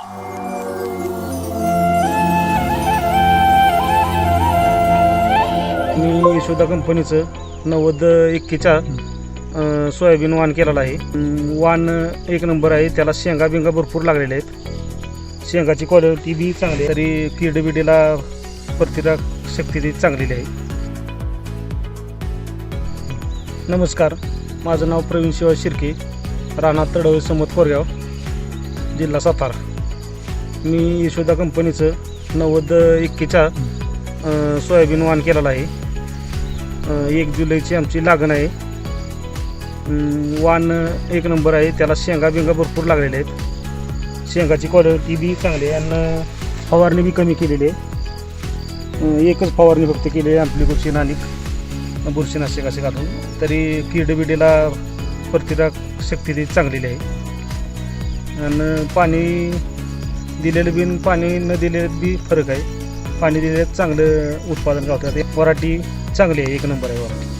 मी यशोदा कंपनीचं नव्वद एक्केच्या सोयाबीन वाण केलेलं आहे. वाण एक नंबर आहे त्याला शेंगा बिंगा भरपूर लागलेल्या आहेत. शेंगाची क्वालिटी बी चांगली आहे. तरी कीड बिडीला प्रतिरोधक शक्ती ती चांगलेली आहे. नमस्कार माझं नाव प्रवीण शिवाय शिर्के राणा तडवे समत कोरगाव जिल्हा सातारा. मी यशोदा कंपनीचं नव्वद एक्केच्या सोयाबीन वाण केलेला आहे. एक जुलैची आमची लागण आहे. वाण एक नंबर आहे. त्याला शेंगा बिंगा भरपूर लागलेले आहेत. शेंगाची क्वालिटी बी चांगली आहे आणि फवारणी बी कमी केलेली आहे. एकच फवारणी फक्त केली आहे आपली बुरशी नानिक बुरशीनाशक असे घालून. तरी कीड बिडीला शक्ती ती चांगलेली आहे. आणि पाणी दिलेलं बिन पाणी न दिलेलं बी फरक आहे. पाणी दिलेलं चांगलं उत्पादन गावतात. वराठी चांगली आहे एक नंबर आहे वराठी.